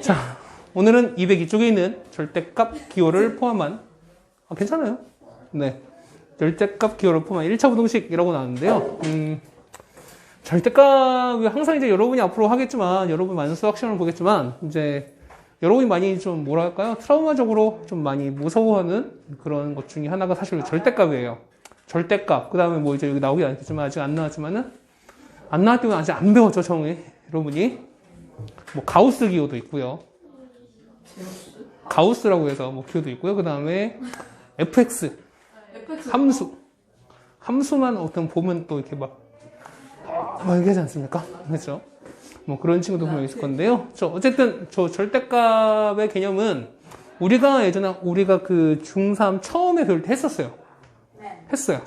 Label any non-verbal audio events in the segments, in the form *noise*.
자, 오늘은 202쪽에 있는 절대값 기호를 포함한 아, 괜찮아요. 네. 절대값 기호를 포함한 1차 부동식이라고 나왔는데요. 음, 절대값이 항상 이제 여러분이 앞으로 하겠지만, 여러분 많은 수학 시험을 보겠지만, 이제 여러분이 많이 좀 뭐랄까요? 트라우마적으로 좀 많이 무서워하는 그런 것 중에 하나가 사실 절대값이에요. 절대값. 그 다음에 뭐 이제 여기 나오긴 않겠지만, 아직 안 나왔지만은, 안 나왔기 때문에 아직 안 배웠죠, 정이. 여러분이. 뭐, 가우스 기호도 있고요. 가우스라고 해서 뭐 기호도 있고요. 그 다음에 fx. 함수. 함수만 어떤 보면 또 이렇게 막, 막 얘기하지 않습니까? 그렇죠? 뭐 그런 친구도 분명 있을 건데요. 저 어쨌든 저 절대값의 개념은 우리가 예전에 우리가 그 중3 처음에 배울 때 했었어요. 네. 했어요.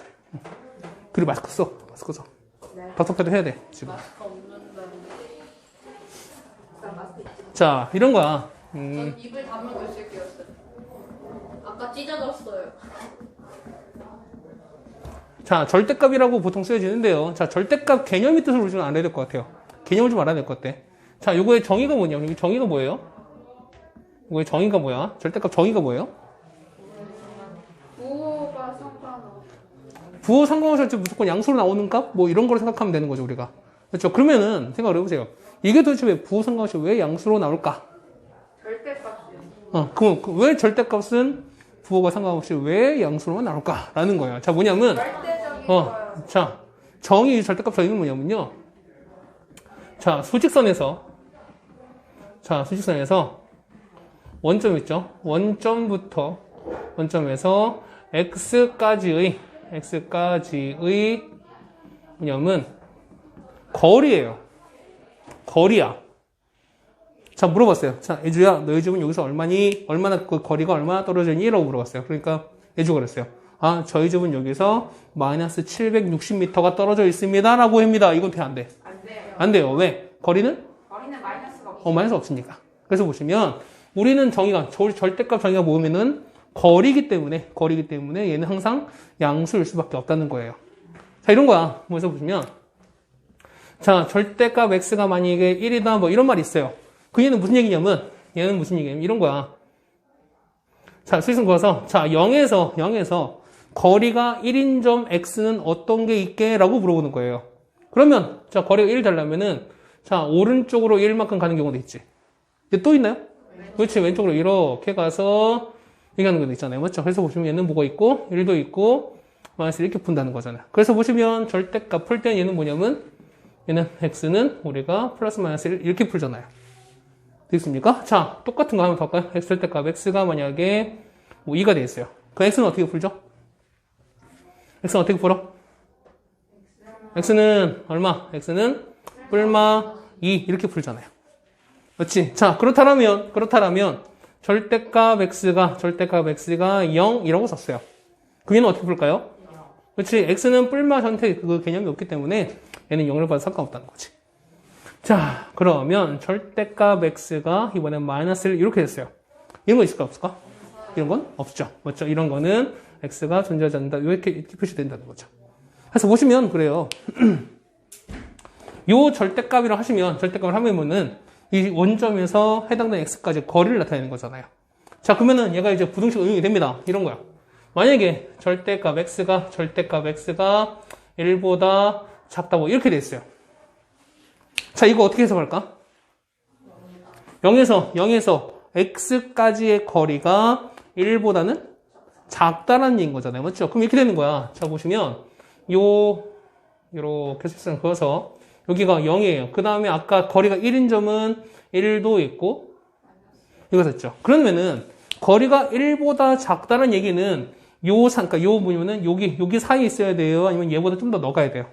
그리고 마스크 써. 마스크 써. 네. 다섯 개도 해야 돼, 지금. 자, 이런 거야. 음, 전 입을 다물고 있을게요. 아까 찢어졌어요. 자, 절대값이라고 보통 쓰여지는데요. 자, 절대값 개념의 뜻을 우리 좀 알아야 될 것 같아요. 개념을 좀 알아야 될 것 같아. 자, 요거의 정의가 뭐냐? 여기 정의가 뭐예요? 요거의 정의가 뭐야? 절대값 정의가 뭐예요? 부호가 상관없어. 부호 상관없이 때 무조건 양수로 나오는 값? 뭐 이런 걸 생각하면 되는 거죠, 우리가. 그렇죠? 그러면은 생각을 해보세요. 이게 도대체 왜 부호 상관없이 왜 양수로 나올까? 절대값이요. 어, 그럼 그왜 절대값은 부호가 상관없이 왜 양수로만 나올까라는 거예요. 자, 뭐냐면 어. 자, 정의 절대값 정의는 뭐냐면요. 자, 수직선에서 자, 수직선에서 원점 있죠? 원점부터 원점에서 x까지의 x까지의 뭐냐면 거리예요. 거리야. 자, 물어봤어요. 자, 애주야, 너희 집은 여기서 얼마니? 얼마나, 그 거리가 얼마나 떨어지니? 라고 물어봤어요. 그러니까 애주가 그랬어요. 아, 저희 집은 여기서 마이너스 760m가 떨어져 있습니다. 라고 합니다. 이건 돼, 안 돼? 안 돼요. 안 돼요. 왜? 거리는? 거리는 마이너스가 없어. 어, 마이너스 없으니까. 그래서 보시면, 우리는 정의가, 절- 절대값 정의가 뭐면은, 거리기 때문에, 거리기 때문에 얘는 항상 양수일 수밖에 없다는 거예요. 자, 이런 거야. 그래서 보시면, 자, 절대값 x가 만약에 1이다, 뭐 이런 말이 있어요. 그 얘는 무슨 얘기냐면, 얘는 무슨 얘기냐면, 이런 거야. 자, 수익선 그어서, 자, 0에서, 0에서, 거리가 1인 점 x는 어떤 게 있게? 라고 물어보는 거예요. 그러면, 자, 거리가 1 되려면은, 자, 오른쪽으로 1만큼 가는 경우도 있지. 이게 또 있나요? 그렇지, 왼쪽으로 이렇게 가서, 이렇게 하는 것도 있잖아요. 맞죠? 그래서 보시면 얘는 뭐가 있고, 1도 있고, 마이너스 이렇게 푼다는 거잖아요. 그래서 보시면 절대값 풀 때는 얘는 뭐냐면, 얘는 x는 우리가 플러스 마이너스 1 이렇게 풀잖아요. 되겠습니까? 자, 똑같은 거 한번 더 할까요? x 절대값 x가 만약에 뭐 2가 돼 있어요. 그 x는 어떻게 풀죠? x는 어떻게 풀어? x는 얼마? x는 뿔마 2 이렇게 풀잖아요. 그렇지? 자, 그렇다면 그렇다면 절대값 x가 절대값 x가 0 이라고 썼어요. 그게는 어떻게 풀까요? 그렇지? x는 뿔마 전체 그 개념이 없기 때문에 얘는 0을 봐도 상관없다는 거지. 자, 그러면 절대값 x가 이번엔 마이너스 1 이렇게 됐어요. 이런 거 있을까 없을까? 이런 건 없죠. 맞죠? 이런 거는 x가 존재하지 않는다. 이렇게, 표시된다는 거죠. 그래서 보시면 그래요. *clears throat* 요 절대값이라고 하시면 절대값을 하면은 이 원점에서 해당되는 x까지 거리를 나타내는 거잖아요. 자, 그러면은 얘가 이제 부등식 응용이 됩니다. 이런 거야. 만약에 절대값 x가 절대값 x가 1보다 작다고 이렇게 돼 있어요. 자, 이거 어떻게 해석할까? 0에서 0에서 x까지의 거리가 1보다는 작다라는 얘기인 거잖아요. 맞죠? 그럼 이렇게 되는 거야. 자, 보시면 요 요렇게 색상 그어서 여기가 0이에요. 그 다음에 아까 거리가 1인 점은 1도 있고 이거 됐죠. 그러면은 거리가 1보다 작다는 얘기는 요 상, 그러니까 요 뭐냐면은 여기 여기 사이에 있어야 돼요. 아니면 얘보다 좀 더 넣어가야 돼요.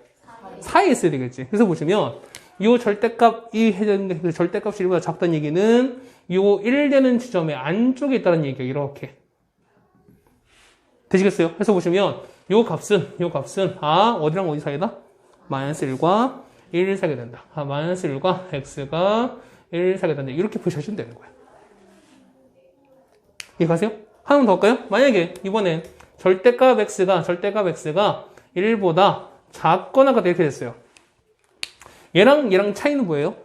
사이에 있어야 되겠지. 그래서 보시면 요 절대값 이 해당되는 그 절대값이 1보다 작다는 얘기는 요1 되는 지점의 안쪽에 있다는 얘기예요. 이렇게. 되시겠어요? 그래서 보시면 요 값은 요 값은 아 어디랑 어디 사이다? 마이너스 1과 1 사게 된다. 아 마이너스 1과 x가 1 사게 된다. 이렇게 보셔주면 되는 거예요. 이해가세요? 하나 더 할까요? 만약에 이번엔 절대값 x가 절대값 x가 1보다 작거나 이렇게 됐어요. 얘랑 얘랑 차이는 뭐예요?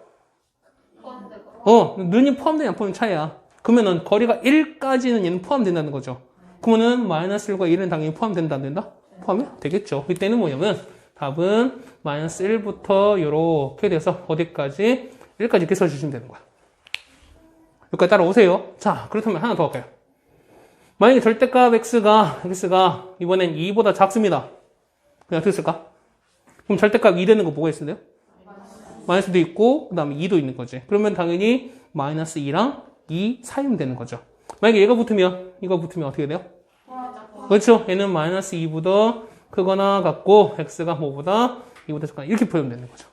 어, 는이 포함되냐, 안 포함된 차이야. 그러면은 거리가 1까지는 얘는 포함된다는 거죠. 그러면은 마이너스 1과 1은 당연히 포함된다, 안 된다? 포함이 되겠죠. 이때는 뭐냐면 답은 마이너스 1부터 요렇게 돼서 어디까지? 1까지 이렇게 써주시면 되는 거야. 여기까지 따라오세요. 자, 그렇다면 하나 더 할까요? 만약에 절대값 x가, x가 이번엔 2보다 작습니다. 그냥 어떻게 쓸까? 그럼 절대값 2 되는 거 뭐가 있는데요? 마이너스도 있고, 그 다음에 2도 있는 거지. 그러면 당연히 마이너스 2랑 2 사이면 되는 거죠. 만약에 얘가 붙으면, 이거 붙으면 어떻게 돼요? 그렇죠. 얘는 마이너스 2보다 크거나 같고, x가 뭐보다 2보다 작거나 이렇게 표현되면 되는 거죠.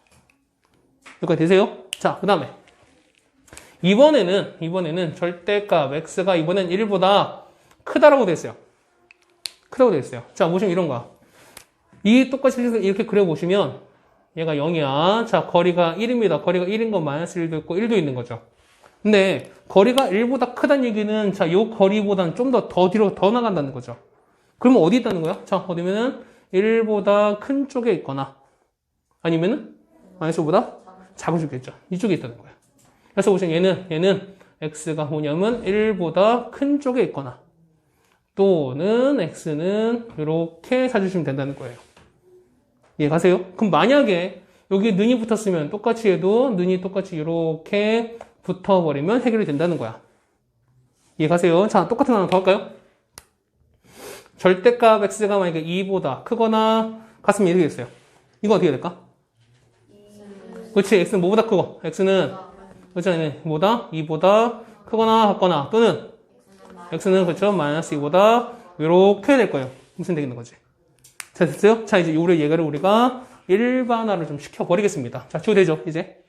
여기까지 되세요? 자, 그 다음에. 이번에는, 이번에는 절대값 x가 이번엔 1보다 크다라고 됐어요. 크다고 됐어요. 자, 보시면 이런 거야. 이 똑같이 이렇게 그려보시면 얘가 0이야. 자, 거리가 1입니다. 거리가 1인 건 마이너스 1도 있고 1도 있는 거죠. 근데 거리가 1보다 크다는 얘기는 자, 요 거리보다는 좀 더 더 뒤로 더 나간다는 거죠. 그러면 어디 있다는 거야? 자, 어디면은 1보다 큰 쪽에 있거나 아니면은 마이너스보다 작은 쪽에 있죠. 이쪽에 있다는 거야. 그래서 보시면 얘는 얘는 x가 뭐냐면 1보다 큰 쪽에 있거나 또는 x는 이렇게 사주시면 된다는 거예요. 이해가세요? 그럼 만약에 여기 는이 붙었으면 똑같이 해도 는이 똑같이 이렇게 붙어버리면 해결이 된다는 거야. 이해가세요? 자, 똑같은 거 하나 더 할까요? 절대값 x가 만약에 2보다 크거나 같으면 이렇게 됐어요. 이거 어떻게 될까? 그렇지, x는 뭐보다 크고, x는, 그렇죠, 뭐다? 2보다 크거나 같거나, 또는 x는 그렇죠, 마이너스 2보다 이렇게 될 거예요. 무슨 되겠는 거지? 자, 됐어요? 자, 이제 우리 얘가를 우리가 일반화를 좀 시켜버리겠습니다. 자, 주되죠, 이제.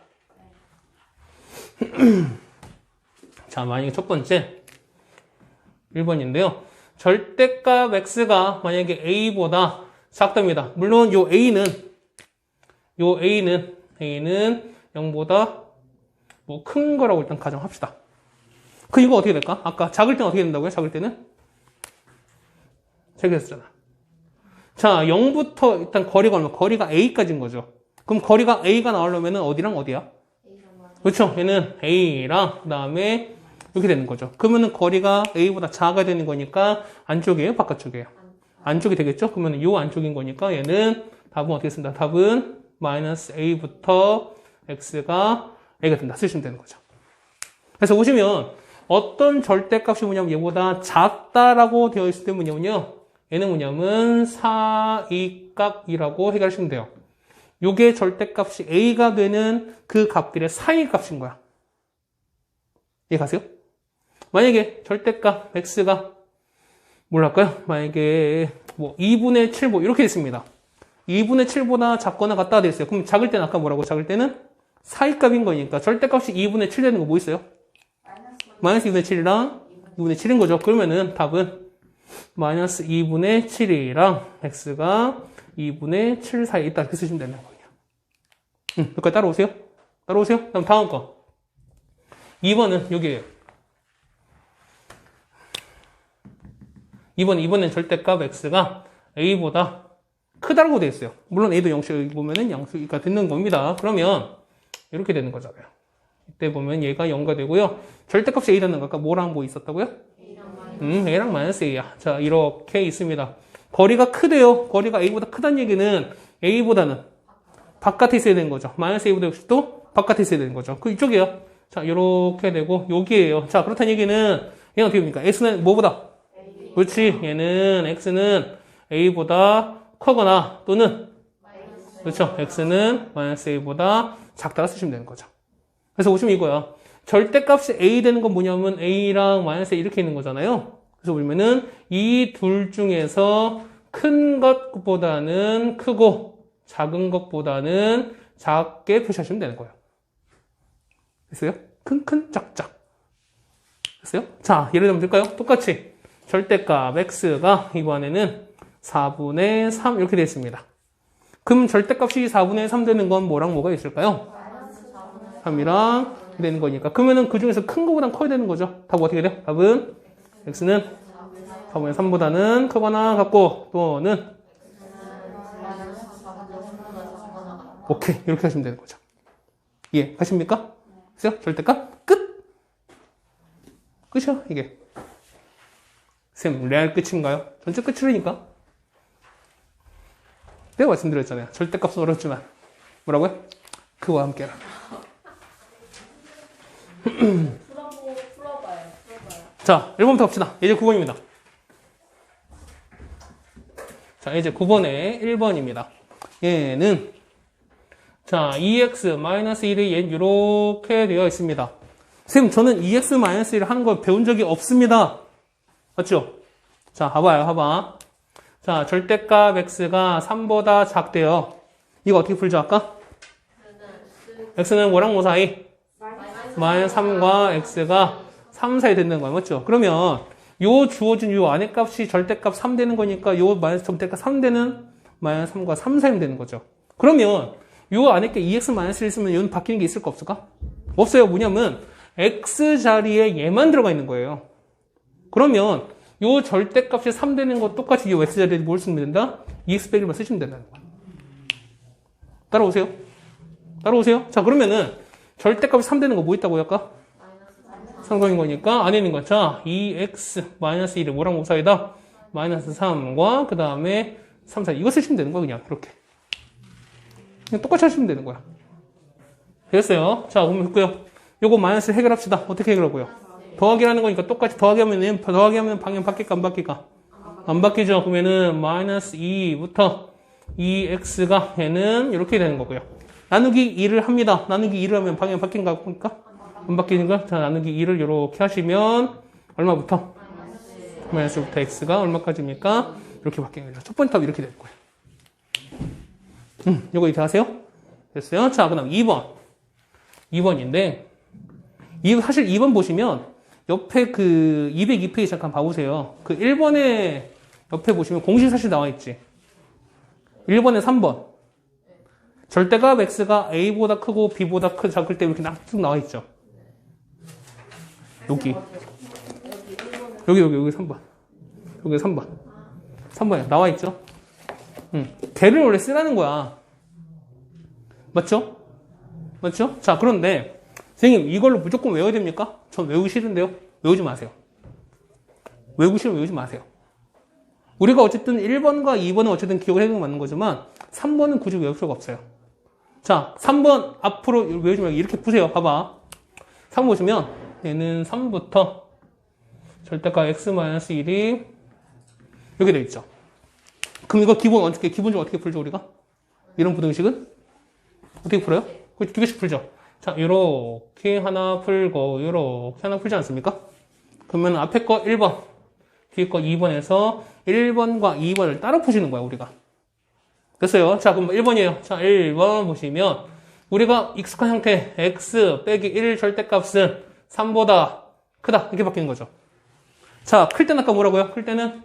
*clears throat* 자, 만약에 첫 번째, 1번인데요. 절대값 x가 만약에 a보다 작답니다. 물론 요 a는, 요 a는, a는 0보다 뭐 큰 거라고 일단 가정합시다. 그 이거 어떻게 될까? 아까 작을 때는 어떻게 된다고요? 작을 때는? 저기 했잖아. 자, 0부터 일단 거리가 얼마? 거리가 a까지인 거죠. 그럼 거리가 a가 나오려면 어디랑 어디야? 그렇죠. 얘는 a랑 그다음에 이렇게 되는 거죠. 그러면은 거리가 a보다 작아야 되는 거니까 안쪽이에요, 바깥쪽이에요. 안쪽이 되겠죠. 그러면 요 안쪽인 거니까 얘는 답은 어떻게 쓴다? 답은 마이너스 a부터 x가 a가 된다. 쓰시면 되는 거죠. 그래서 보시면 어떤 절대값이 뭐냐면 얘보다 작다라고 되어 있을 때 뭐냐면요. 얘는 뭐냐면 사이값이라고 해결하시면 돼요. 요게 절대값이 a가 되는 그 값들의 사이 값인 거야. 이해 가세요? 만약에 절대값 x가 뭘할까요 만약에 뭐 2분의 7, 뭐 이렇게 있습니다. 2분의 7보다 작거나 같다 돼 있어요. 그럼 작을 때는 아까 뭐라고 작을 때는 사이값인 거니까 절대값이 2분의 7 되는 거 뭐 있어요? 마이너스 2분의 7이랑 2분의 7인 거죠. 그러면은 답은 마이너스 2분의 7이랑 x가 2분의 7 사이에 있다. 이렇게 쓰시면 되는 거예요. 응, 여기까지 따라오세요. 따라오세요. 그럼 다음 거. 2번은 여기에요. 2번, 2번엔 절대값 x가 a보다 크다라고 되어 있어요. 물론 a도 0씩 여기 보면은 양수가 되는 겁니다. 그러면 이렇게 되는 거잖아요. 이때 보면 얘가 0가 되고요. 절대값이 a라는 거 아까 뭐랑 뭐 있었다고요? 음, a랑 마이너스 a야. 자, 이렇게 있습니다. 거리가 크대요. 거리가 a보다 크다는 얘기는 a보다는 바깥에 있어야 되는 거죠. 마이너스 a보다 역시 또 바깥에 있어야 되는 거죠. 그 이쪽이에요. 자, 이렇게 되고 여기에요. 자, 그렇다는 얘기는 얘는 어떻게 됩니까? x는 뭐보다? 그렇지. 얘는 x는 a보다 크거나 또는 그렇죠. x는 마이너스 a보다 작다가 쓰시면 되는 거죠. 그래서 보시면 이거야. 절대값이 a 되는 건 뭐냐면 a랑 마이너스 이렇게 있는 거잖아요. 그래서 보면은 이 둘 중에서 큰 것보다는 크고 작은 것보다는 작게 표시하시면 되는 거예요. 됐어요? 큰, 큰, 작, 작. 됐어요? 자, 예를 들면 될까요? 똑같이 절대값 x가 이번에는 4분의 3 이렇게 되어 있습니다. 그럼 절대값이 4분의 3 되는 건 뭐랑 뭐가 있을까요? 3이랑 되는 거니까. 그러면은 그 중에서 큰 거보단 커야 되는 거죠. 답 어떻게 돼요? 답은 x는 4분의 3보다는 크거나 같고 또는 오케이 이렇게 하시면 되는 거죠. 예, 가십니까? 됐어요? 절대값 끝. 끝이야, 이게. 쌤, 레알 끝인가요? 전체 끝이라니까? 내가 말씀드렸잖아요. 절대값은 어렵지만. 뭐라고요? 그와 함께라. 자, 1번부터 갑시다. 이제 9번입니다. 자, 이제 9번에 1번입니다. 얘는, 자, 2x-1이 얘 이렇게 되어 있습니다. 쌤, 저는 2x-1을 하는 걸 배운 적이 없습니다. 맞죠? 자, 봐봐요, 봐봐. 자, 절대값 x가 3보다 작대요. 이거 어떻게 풀죠, 아까? x는 뭐랑 뭐 사이? 마이너스 3과 x가 3 사이 된다는 거야. 맞죠? 그러면 요 주어진 요 안의 값이 절대값 3 되는 거니까 요 마이너스 절대값 3 되는 마이너스 3과 3 사이 되는 거죠. 그러면 요 안에 게 2x 마이너스를 있으면 요는 바뀌는 게 있을까 없을까? 없어요. 뭐냐면 x 자리에 얘만 들어가 있는 거예요. 그러면 요 절대값이 3 되는 거 똑같이 요 x 자리에 뭘 쓰면 된다? 2x 빼기만 쓰시면 된다는 거야. 따라오세요. 따라오세요. 자, 그러면은 절대값이 3 되는 거 뭐 있다고요, 아까? 상성인 거니까 안에 있는 거. 자, 2x 마이너스 1을 뭐랑 못 사이다? 마이너스 3과 그 다음에 3 사이. 이거 쓰시면 되는 거야, 그냥. 그렇게. 그냥 똑같이 하시면 되는 거야. 됐어요. 자, 그러면 됐고요. 요거 마이너스 해결합시다. 어떻게 해결하고요? 더하기라는 거니까 똑같이 더하기 하면, 더하기 하면 방향 바뀔까, 안 바뀔까? 안 바뀌죠. 그러면은 마이너스 2부터 2x가 얘는 이렇게 되는 거고요. 나누기 2를 합니다. 나누기 2를 하면 방향 바뀐가 보니까? 안 바뀌는 거? 자, 나누기 2를 이렇게 하시면 얼마부터? 마이너스부터 x가 얼마까지입니까? 이렇게 바뀌는 거죠. 첫 번째 답 이렇게 될 거예요. 음, 요거 이렇게 하세요? 됐어요? 자, 그 다음 2번. 2번인데, 이, 사실 2번 보시면 옆에 그 202페이지 잠깐 봐보세요. 그 1번에 옆에 보시면 공식 사실 나와 있지. 1번에 3번. 절대값 x가 a보다 크고 b보다 크 작을 때 이렇게 쭉 나와 있죠. 여기. 여기, 여기, 여기 3번. 여기 3번. 3번에 나와 있죠? 응. 걔를 원래 쓰라는 거야. 맞죠? 맞죠? 자, 그런데, 선생님, 이걸로 무조건 외워야 됩니까? 전 외우기 싫은데요? 외우지 마세요. 외우기 싫으면 외우지 마세요. 우리가 어쨌든 1번과 2번은 어쨌든 기억을 해두면 맞는 거지만, 3번은 굳이 외울 필요가 없어요. 자, 3번 앞으로 외우지 말고 이렇게 푸세요. 봐봐. 3 보시면, 얘는 3부터 절대값 x-1이 이렇게 되어 있죠. 그럼 이거 기본 어떻게, 기본적으로 어떻게 풀죠, 우리가? 이런 부등식은? 어떻게 풀어요? 그두 개씩 풀죠. 자, 요렇게 하나 풀고, 요렇게 하나 풀지 않습니까? 그러면 앞에 거 1번, 뒤에 거 2번에서 1번과 2번을 따로 푸시는 거야, 우리가. 됐어요? 자, 그럼 1번이에요. 자, 1번 보시면, 우리가 익숙한 형태, x 빼기 1 절대값은 3보다 크다. 이렇게 바뀌는 거죠. 자, 클 때는 아까 뭐라고요? 클 때는?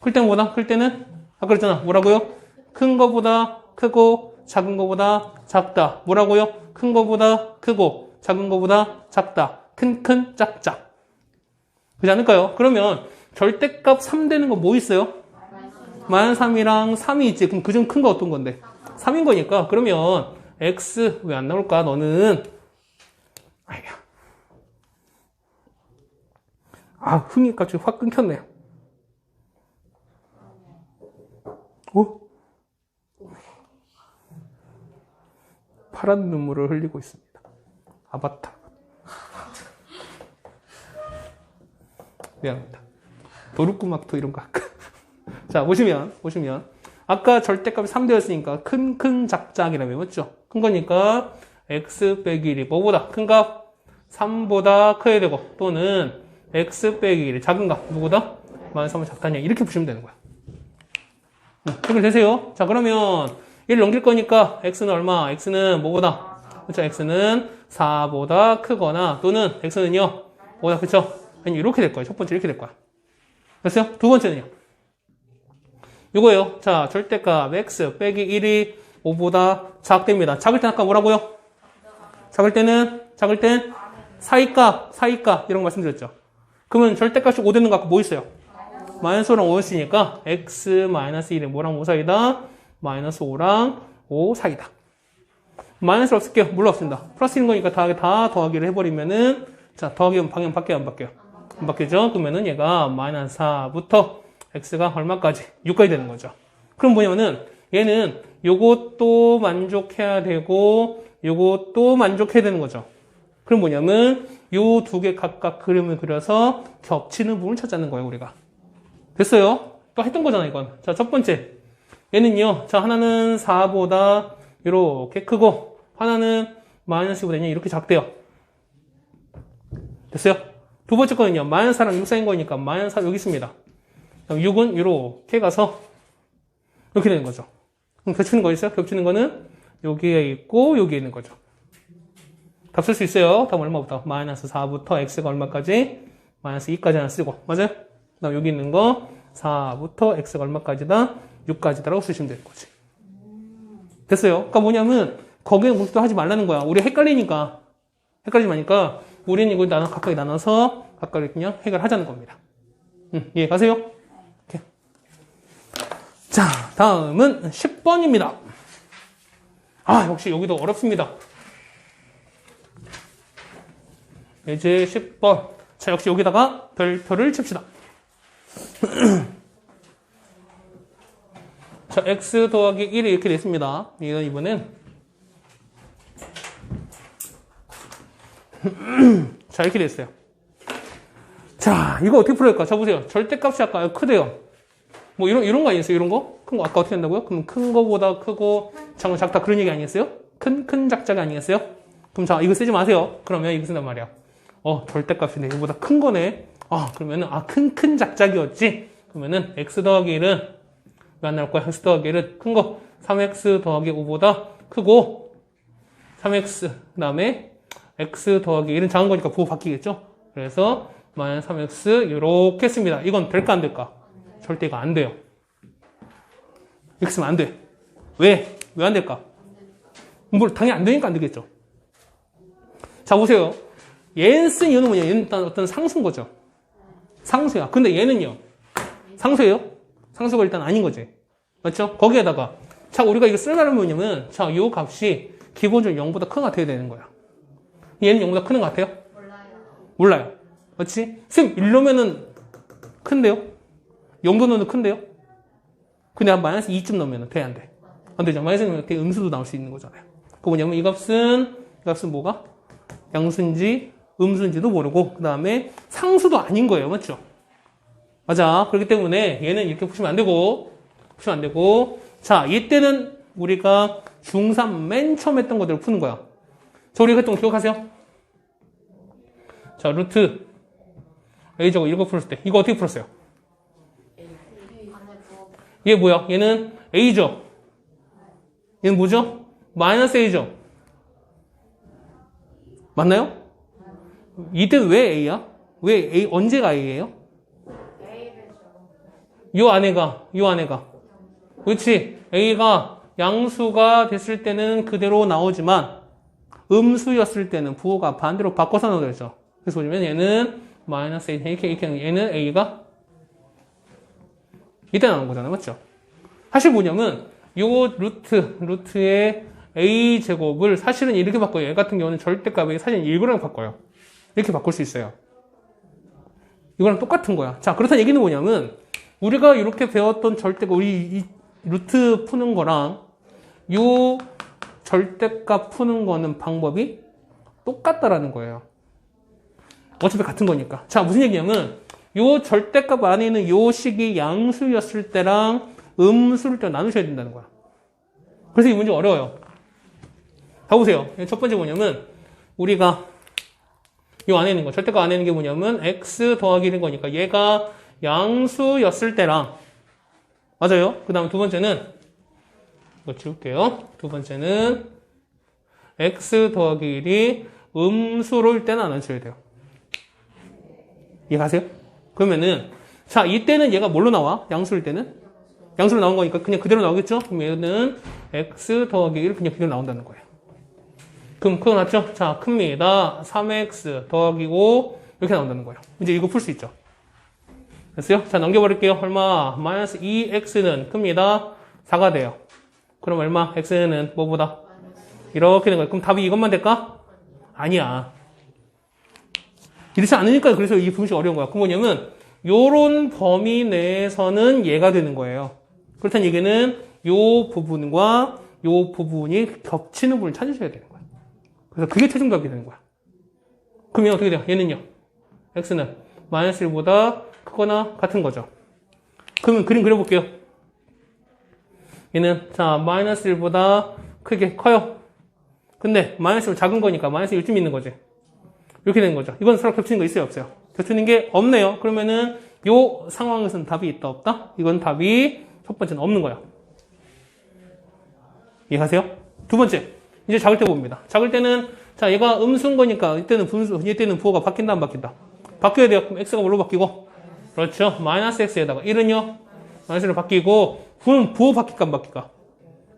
클 때는 뭐다? 클 때는? 아까 그랬잖아. 뭐라고요? 큰 거보다 크고, 작은 거보다 작다. 뭐라고요? 큰 거보다 크고, 작은 거보다 작다. 큰, 큰, 짝, 짝. 그렇지 않을까요? 그러면 절대값 3 되는 거 뭐 있어요? 마이너스 3이랑 3이 있지. 그럼 그 중 큰 거 어떤 건데? 3인 거니까. 그러면 x 왜 안 나올까? 너는 아이야. 아, 흥이 갑자기 확 끊겼네요. 오? 파란 눈물을 흘리고 있습니다. 아바타. 미안합니다. 도루꾸막토 이런 거 할까? 자, 보시면, 보시면. 아까 절대값이 3 되었으니까 큰, 큰, 작작이라며, 맞죠? 큰 거니까 x 빼기 1이 뭐보다 큰 값? 3보다 커야 되고, 또는 x 빼기 1이 작은 값, 누구보다? 마이너스 3은 작다냐. 이렇게 보시면 되는 거야. 네, 해결되세요? 자, 그러면 1 넘길 거니까 x는 얼마? x는 뭐보다? 그쵸? x는 4보다 크거나, 또는 x는요? 뭐보다, 그쵸? 아니, 이렇게 될 거예요. 첫 번째 이렇게 될 거야. 됐어요? 두 번째는요? 이거예요. 자, 절대값 x 빼기 1이 5보다 작답니다. 작을 때는 아까 뭐라고요? 작을 때는, 작을 땐 사이값, 사이값 이런 거 말씀드렸죠. 그러면 절대값이 5 되는 거 아까 뭐 있어요? 마이너스 5랑 5였으니까 x 마이너스 1이 뭐랑 5 사이다? 마이너스 5랑 5 사이다. 마이너스 없을게요. 물론 없습니다. 플러스인 거니까 다, 다 더하기를 해버리면은 자, 더하기 방향 바뀌어요, 안 바뀌어요? 바뀌죠? 그러면은 얘가 마이너스 4부터 x가 얼마까지? 6까지 되는 거죠. 그럼 뭐냐면은 얘는 요것도 만족해야 되고 요것도 만족해야 되는 거죠. 그럼 뭐냐면 요 두 개 각각 그림을 그려서 겹치는 부분을 찾자는 거예요, 우리가. 됐어요? 또 했던 거잖아, 이건. 자, 첫 번째. 얘는요, 자, 하나는 4보다 이렇게 크고, 하나는 마이너스보다 이렇게 작대요. 됐어요? 두 번째 거는요, 마이너스 4랑 6 사인 거니까 마이너스 4 여기 있습니다. 6은 이렇게 가서 이렇게 되는 거죠. 그럼 겹치는 거 있어요? 겹치는 거는 여기에 있고, 여기에 있는 거죠. 답 쓸 수 있어요. 답 얼마부터? 마이너스 4부터 x가 얼마까지? 마이너스 2까지 하나 쓰고. 맞아요? 그 다음 여기 있는 거 4부터 x가 얼마까지다? 6까지다라고 쓰시면 되는 거지. 됐어요. 그러니까 뭐냐면 거기에 무슨 하지 말라는 거야. 우리 헷갈리니까. 헷갈리지 마니까 우리는 이걸 나눠 각각 나눠서 각각 그냥 해결하자는 겁니다. 음, 이해 가세요? 자, 다음은 10번입니다. 아, 역시 여기도 어렵습니다. 이제 10번. 자, 역시 여기다가 별표를 칩시다. *clears throat* 자, x 더하기 1이 이렇게 됐습니다. 이건 이번엔 *clears throat* 자, 이렇게 됐어요. 자, 이거 어떻게 풀어야 자, 보세요. 절대값이 아까 크대요. 뭐 이런 이런 거 아니었어요? 이런 거? 큰 거 아까 어떻게 한다고요? 그럼 큰 거보다 크고 작은 작다 그런 얘기 아니었어요? 큰 큰 작작이 아니었어요? 그럼 자, 이거 쓰지 마세요. 그러면 이거 쓴단 말이야. 어, 절대값이네. 이거보다 큰 거네. 아, 그러면은 아, 큰 큰 작작이었지. 그러면은 x 더하기 1은 왜 안 나올 거야? x 더하기 1은 큰 거. 3x 더하기 5보다 크고 3x 그 다음에 x 더하기 1은 작은 거니까 부호 바뀌겠죠? 그래서 마이너스 3x 이렇게 씁니다. 이건 될까 안 될까? 절대 이거 안 돼요. 이렇게 쓰면 안 돼. 왜? 왜 안 될까? 뭘 당연히 안 되니까 안 되겠죠. 자 보세요. 얘는 쓴 이유는 뭐냐? 얘는 일단 어떤 상수인 거죠. 상수야. 근데 얘는요. 상수예요? 상수가 일단 아닌 거지. 맞죠? 거기에다가 자 우리가 이거 쓰려면 뭐냐면 자요 값이 기본적으로 0보다 큰것 같아야 되는 거야. 얘는 0보다 크는 것 같아요? 몰라요. 몰라요. 그렇지? 쌤 1로면은 큰데요? 0도 넣으면 큰데요? 근데 한 마이너스 2쯤 넣으면 돼, 안 돼? 안 되죠. 마이너스 넣으면 이렇게 음수도 나올 수 있는 거잖아요. 그 뭐냐면 이 값은, 이 값은 뭐가? 양수인지 음수인지도 모르고, 그 다음에 상수도 아닌 거예요. 맞죠? 맞아. 그렇기 때문에 얘는 이렇게 푸시면 안 되고, 푸시면 안 되고, 자, 이때는 우리가 중3 맨 처음 했던 것들을 푸는 거야. 저 우리가 했던 거 기억하세요? 자, 루트 A 제곱 이거 풀었을 때 이거 어떻게 풀었어요? 얘 뭐야? 얘는 A죠. 얘는 뭐죠? 마이너스 A죠. 맞나요? 이때 왜 A야? 왜 A 언제가 A예요? 요 안에가 요 안에가 그렇지 A가 양수가 됐을 때는 그대로 나오지만 음수였을 때는 부호가 반대로 바꿔서 나오죠. 그래서 보시면 얘는 마이너스 A 얘는 A가 이때 나오는 거잖아요, 맞죠? 사실 뭐냐면 요 루트 루트의 A 제곱을 사실은 이렇게 바꿔요. 얘 같은 경우는 절대값이 사실 1거랑 바꿔요. 이렇게 바꿀 수 있어요. 이거랑 똑같은 거야. 자, 그렇다는 얘기는 뭐냐면 우리가 이렇게 배웠던 절대값 우리 이 루트 푸는 거랑 요 절대값 푸는 거는 방법이 똑같다라는 거예요. 어차피 같은 거니까. 자, 무슨 얘기냐면 요 절대값 안에 있는 요 식이 양수였을 때랑 음수일 때 나누셔야 된다는 거야. 그래서 이 문제 어려워요. 자, 보세요. 첫 번째 뭐냐면 우리가 요 안에 있는 거, 절대값 안에 있는 게 뭐냐면 x 더하기 1인 거니까 얘가 양수였을 때랑 맞아요. 그 다음 두 번째는 이거 지울게요. 두 번째는 x 더하기 1이 음수로일 때는 안 나눠줘야 돼요. 이해가세요? 그러면은 자 이때는 얘가 뭘로 나와? 양수일 때는? 양수로 나온 거니까 그냥 그대로 나오겠죠? 그럼 얘는 x 더하기 1 그냥 그대로 나온다는 거예요. 그럼 그거 맞죠? 자 큽니다. 3x 더하기 5 이렇게 나온다는 거예요. 이제 이거 풀 수 있죠? 됐어요? 자 넘겨버릴게요. 얼마? 마이너스 2x는 큽니다. 4가 돼요. 그럼 얼마? x는 뭐보다? 이렇게 된 거예요. 그럼 답이 이것만 될까? 아니야. 이렇지 않으니까 그래서 이 분식 어려운 거야. 그 뭐냐면 요런 범위 내에서는 얘가 되는 거예요. 그렇다는 얘기는 요 부분과 요 부분이 겹치는 부분을 찾으셔야 되는 거야. 그래서 그게 최종답이 되는 거야. 그러면 어떻게 돼요? 얘는요. x는 마이너스 1보다 크거나 같은 거죠. 그러면 그림 그려볼게요. 얘는 자 마이너스 1보다 크게 커요. 근데 마이너스 1 작은 거니까 마이너스 1쯤 있는 거지. 이렇게 되는 거죠. 이건 서로 겹치는 거 있어요, 없어요? 겹치는 게 없네요. 그러면은 요 상황에서는 답이 있다, 없다? 이건 답이 첫 번째는 없는 거야. 이해하세요? 두 번째, 이제 작을 때 봅니다. 작을 때는 자 얘가 음수인 거니까 이때는 분수, 이때는 부호가 바뀐다, 안 바뀐다? 바뀌어야 돼요. 그럼 x가 뭘로 바뀌고? 그렇죠. 마이너스 x에다가 1은요? 마이너스로 바뀌고 부호는 부호 바뀔까, 안 바뀔까?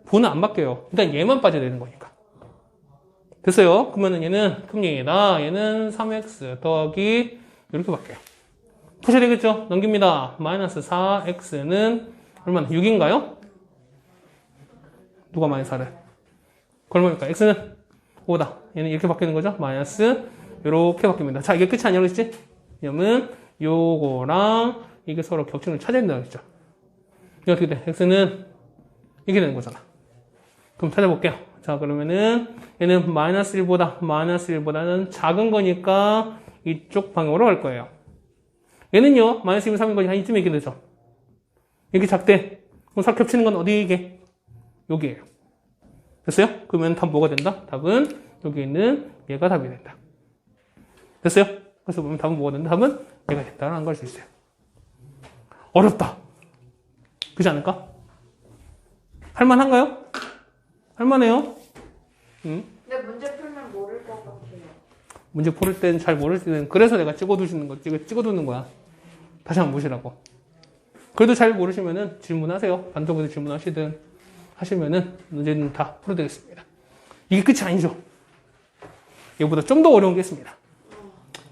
부호는 안 바뀌어요. 일단 얘만 빠져야 되는 거니까. 됐어요? 그러면은 얘는 금리이다. 얘는 3x 더하기 이렇게 바뀌어요. 푸셔야 되겠죠? 넘깁니다. 마이너스 4x는 얼마나? 6인가요? 누가 마이너스 4를? 그러니까 x는 5다. 얘는 이렇게 바뀌는 거죠? 마이너스 이렇게 바뀝니다. 자, 이게 끝이 아니라 그랬지? 왜냐면 요거랑 이게 서로 걸 찾아야 된다고 했죠. 이게 어떻게 돼? x는 이게 되는 거잖아. 그럼 찾아볼게요. 자, 그러면은 얘는 마이너스 1보다 마이너스 1보다는 작은 거니까 이쪽 방향으로 갈 거예요. 얘는요, 마이너스 1, 3인 거니 한 이쯤에 이렇게 되죠. 이렇게 작대. 그럼 살 겹치는 건 어디 이게? 여기에요. 됐어요? 그러면 답 뭐가 된다? 답은 여기 있는 얘가 답이 된다. 됐어요? 그래서 보면 답은 뭐가 된다? 답은 얘가 됐다라는 걸 수 있어요. 어렵다. 그렇지 않을까? 할만한가요? 할만해요? 응? 근데 문제 풀면 모를 것 같아요. 문제 풀을 땐잘 모를 때는 그래서 내가 찍어두시는 거 찍어 찍어두는 거야. 다시 한번 보시라고. 그래도 잘 모르시면은 질문하세요. 반도부터 질문하시든 하시면은 문제는 다 풀어드리겠습니다. 이게 끝이 아니죠. 이거보다 좀 더 어려운 게 있습니다.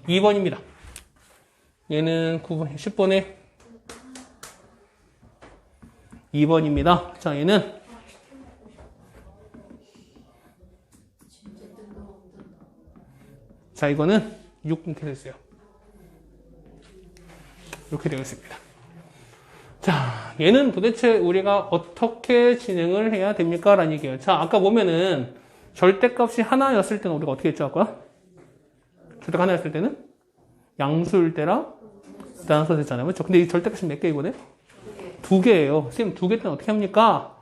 2번입니다. 얘는 9번, 10번에 2번입니다. 자, 얘는 자, 이거는 6 이렇게 됐어요. 이렇게 되어 있습니다. 자, 얘는 도대체 우리가 어떻게 진행을 해야 됩니까? 라는 얘기예요. 자, 아까 보면은 절대값이 하나였을 때는 우리가 어떻게 했죠? 아까? 절대값 하나였을 때는 양수일 때랑 나눠서 됐잖아요. 그렇죠? 근데 이 절대값이 몇 개 이번에? 두 개예요. 선생님 두 개 때는 어떻게 합니까?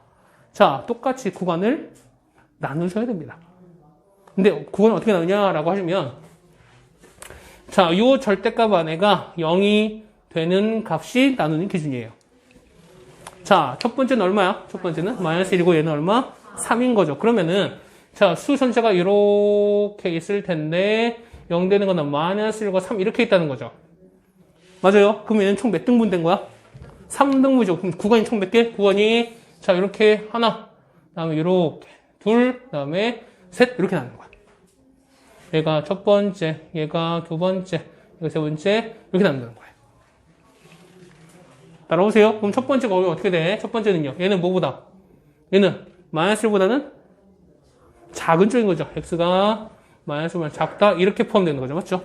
자, 똑같이 구간을 나누셔야 됩니다. 근데 구간을 어떻게 나누냐라고 하시면 자, 요 절대값 안에가 0이 되는 값이 나누는 기준이에요. 자, 첫 번째는 얼마야? 첫 번째는 마이너스 1이고 얘는 얼마? 3인 거죠. 그러면은 자, 수 전체가 이렇게 있을 텐데 0 되는 거는 마이너스 1과 3 이렇게 있다는 거죠. 맞아요? 그럼 얘는 총 몇 등분 된 거야? 3등분이죠. 그럼 구간이 총 몇 개? 구간이 자, 이렇게 하나, 그다음에 이렇게 둘, 그다음에 셋 이렇게 나는 거야. 얘가 첫 번째, 얘가 두 번째, 얘가 세 번째 이렇게 나눈다는 거예요. 따라오세요. 그럼 첫 번째가 어떻게 돼? 첫 번째는요. 얘는 뭐보다? 얘는 마이너스 1보다는 작은 쪽인 거죠. x가 마이너스 1보다 작다 이렇게 포함되는 거죠. 맞죠?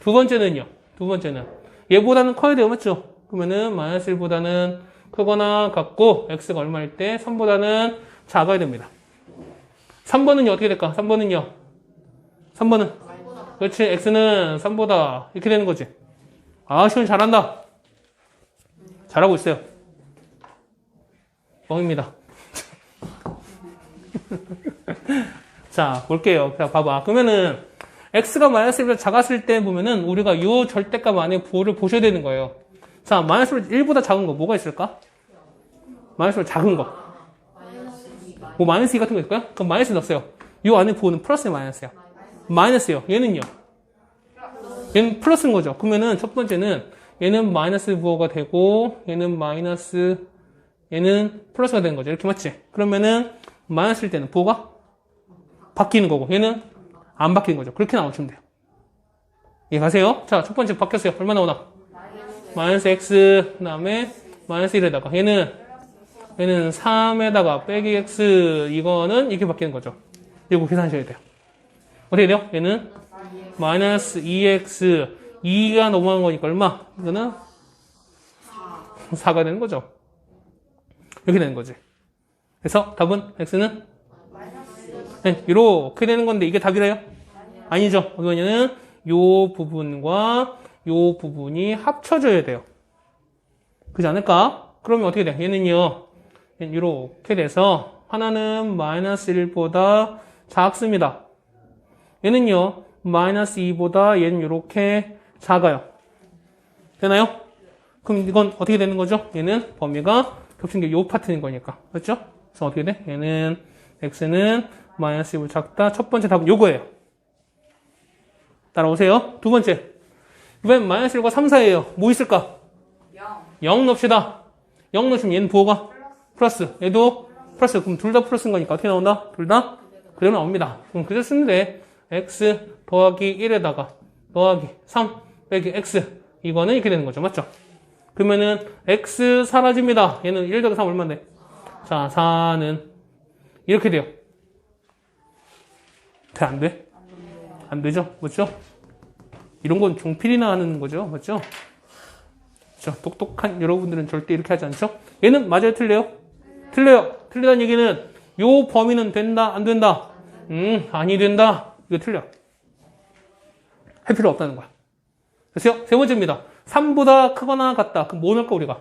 두 번째는요. 두 번째는 얘보다는 커야 돼요. 맞죠? 그러면은 마이너스 1보다는 크거나 같고 x가 얼마일 때 3보다는 작아야 됩니다. 3번은요. 어떻게 될까? 3번은요. 3번은 그렇지. x는 3보다 이렇게 되는 거지. 아, 시원 잘한다. 잘하고 있어요. 뻥입니다. *laughs* 자, 볼게요. 자, 봐봐. 그러면은 x가 마이너스 1보다 작았을 때 보면은 우리가 이 절대값 안에 부호를 보셔야 되는 거예요. 자, 마이너스 1보다 작은 거 뭐가 있을까? 마이너스 1보다 작은 거. 뭐 마이너스 2 같은 거 있을까요? 그럼 마이너스 넣었어요. 이 안에 부호는 플러스야, 마이너스야? 마이너스요. 얘는요? 얘는 플러스인 거죠. 그러면은 첫 번째는 얘는 마이너스 부호가 되고 얘는 마이너스 얘는 플러스가 되는 거죠. 이렇게 맞지? 그러면은 마이너스일 때는 부호가 바뀌는 거고 얘는 안 바뀌는 거죠. 그렇게 나오시면 돼요. 이해가세요? 자, 첫 번째 바뀌었어요. 얼마 나오나? 마이너스 x 그다음에 마이너스 1에다가 얘는 얘는 3에다가 빼기 x 이거는 이렇게 바뀌는 거죠. 이거 계산하셔야 돼요. 어떻게 돼요? 얘는 마이너스 2x 2가 넘어간 거니까 얼마? 이거는 4가 되는 거죠. 이렇게 되는 거지. 그래서 답은 x는 네, 이렇게 되는 건데 이게 답이래요? 아니죠. 이거는 요 부분과 요 부분이 합쳐져야 돼요. 그렇지 않을까? 그러면 어떻게 돼? 얘는요. 얘는 이렇게 돼서 하나는 마이너스 1보다 작습니다. 얘는요. 마이너스 2보다 얘는 이렇게 작아요. 되나요? 그럼 이건 어떻게 되는 거죠? 얘는 범위가 겹친 게 요 파트인 거니까. 그렇죠? 그래서 어떻게 돼? 얘는 x는 마이너스 2보다 작다. 첫 번째 답은 요거예요. 따라오세요. 두 번째. 이번엔 마이너스 1과 3, 4예요. 뭐 있을까? 0. 0 넣읍시다. 0 넣으시면 얘는 부호가 플러스. 얘도 플러스. 그럼 둘 다 플러스인 거니까 어떻게 나온다? 둘 다 그대로 나옵니다. 그럼 그대로 쓰는데 x 더하기 1에다가 더하기 3 빼기 x 이거는 이렇게 되는 거죠. 맞죠? 그러면은 x 사라집니다. 얘는 1 더하기 3 얼마인데? 자, 4는 이렇게 돼요. 돼? 안 돼? 안 되죠? 맞죠? 이런 건 종필이나 하는 거죠. 맞죠? 저 똑똑한 여러분들은 절대 이렇게 하지 않죠? 얘는 맞아요, 틀려요? 틀려요. 틀리다는 얘기는 요 범위는 된다, 안 된다? 음, 아니 된다. 이거 틀려. 할 필요 없다는 거야. 됐어요? 세 번째입니다. 3보다 크거나 같다. 그럼 뭐 넣을까, 우리가?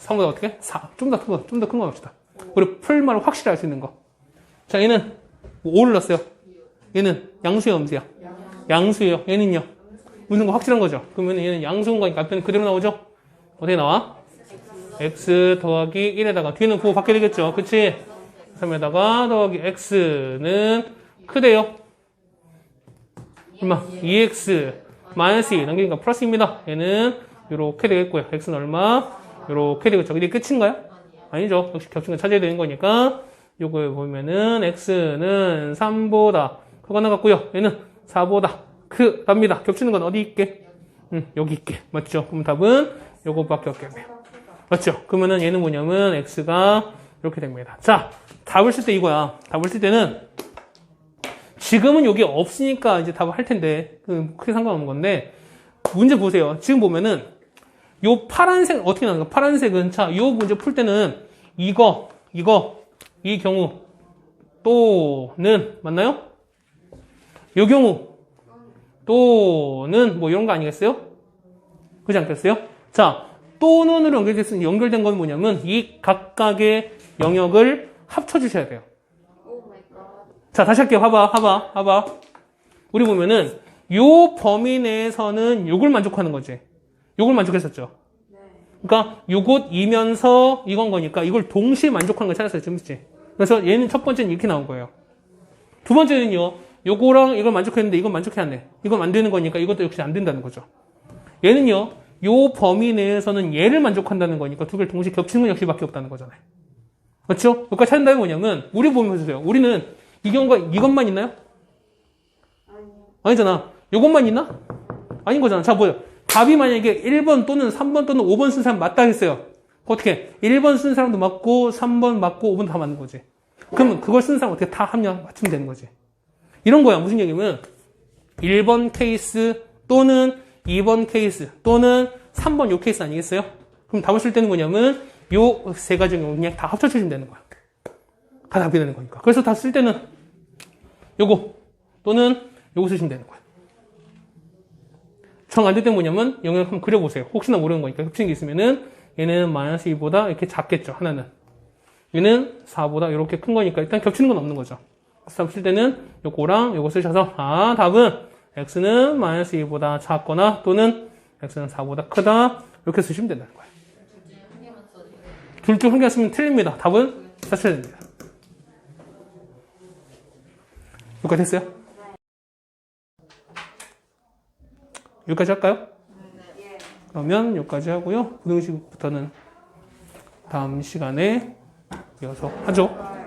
3보다 어떻게? 4. 좀 더 큰 거, 좀 더 큰거 합시다. 우리 풀말을 확실히 할수 있는 거. 자, 얘는 5를 넣었어요. 얘는 양수야, 음수야? 양수예요. 얘는요? 웃는 거 확실한 거죠. 그러면 얘는 양수인 거니까 앞에는 그대로 나오죠? 어떻게 나와? x 더하기 1에다가 뒤에는 부호 바뀌게 되겠죠. 그치? 3에다가 더하기 x는 크대요. 얼마? 2x 마이너스 2 넘기니까 플러스입니다. 얘는 이렇게 되겠고요. x는 얼마? 이렇게 되겠죠. 이게 끝인가요? 아니죠. 역시 겹친 거 찾아야 되는 거니까 요거 보면은 x는 3보다 크거나 같고요. 얘는 4보다 크답니다. 겹치는 건 어디 있게? 음, 여기 있게. 맞죠? 그럼 답은 요거밖에 없겠네요. 맞죠? 그러면은 얘는 뭐냐면 x가 이렇게 됩니다. 자, 답을 쓸 때 이거야. 답을 쓸 때는 지금은 여기 없으니까 이제 답을 할 텐데 그 크게 상관없는 건데 문제 보세요. 지금 보면은 요 파란색 어떻게 나오는가? 파란색은 자, 요 문제 풀 때는 이거, 이거, 이 경우 또는 맞나요? 요 경우 또는 뭐 이런 거 아니겠어요? 그렇지 않겠어요? 자, 또는으로 연결됐, 연결된 건 뭐냐면 이 각각의 영역을 합쳐 주셔야 돼요. 자, 다시 할게요. 봐봐, 봐봐, 봐봐. 우리 보면은 요 범위 내에서는 요걸 만족하는 거지. 요걸 만족했었죠. 그러니까 요것이면서 이건 거니까 이걸 동시에 만족하는 걸 찾았어요. 지금 그치? 그래서 얘는 첫 번째는 이렇게 나온 거예요. 두 번째는요. 요거랑 이걸 만족했는데 이건 만족해야 안 돼. 이건 안 되는 거니까 이것도 역시 안 된다는 거죠. 얘는요. 요 범위 내에서는 얘를 만족한다는 거니까 두 개를 동시에 겹치는 건 역시 밖에 없다는 거잖아요. 그렇죠? 여기까지 찾는 다음에 뭐냐면 우리 보면서 보세요. 우리는 이 경우가 이것만 있나요? 아니잖아. 요것만 있나? 아닌 거잖아. 자, 뭐예요? 답이 만약에 1번 또는 3번 또는 5번 쓴 사람 맞다 했어요. 어떻게? 1번 쓴 사람도 맞고, 3번 맞고, 5번 다 맞는 거지. 그러면 그걸 쓴 사람 어떻게 다 합냐? 맞추면 되는 거지. 이런 거야. 무슨 얘기냐면, 1번 케이스 또는 2번 케이스 또는 3번 요 케이스 아니겠어요? 그럼 답을 쓸 때는 뭐냐면, 요 세 가지 경우 그냥 다 합쳐주시면 되는 거야. 다 답이 되는 거니까. 그래서 다 쓸 때는 요거 또는 요거 쓰시면 되는 거야. 정안 될 때 뭐냐면 영역 한번 그려보세요. 혹시나 모르는 거니까 겹치는 게 있으면은 얘는 마이너스 2보다 이렇게 작겠죠. 하나는. 얘는 4보다 이렇게 큰 거니까 일단 겹치는 건 없는 거죠. 그래서 쓸 때는 요거랑 요거 쓰셔서 아 답은 x는 마이너스 2보다 작거나 또는 x는 4보다 크다 이렇게 쓰시면 된다는 거예요. 둘 중 한 개 쓰면 틀립니다. 답은 사셔야 됩니다. 여기까지 했어요? 여기까지 할까요? 그러면 여기까지 하고요. 부등식부터는 다음 시간에 이어서 하죠.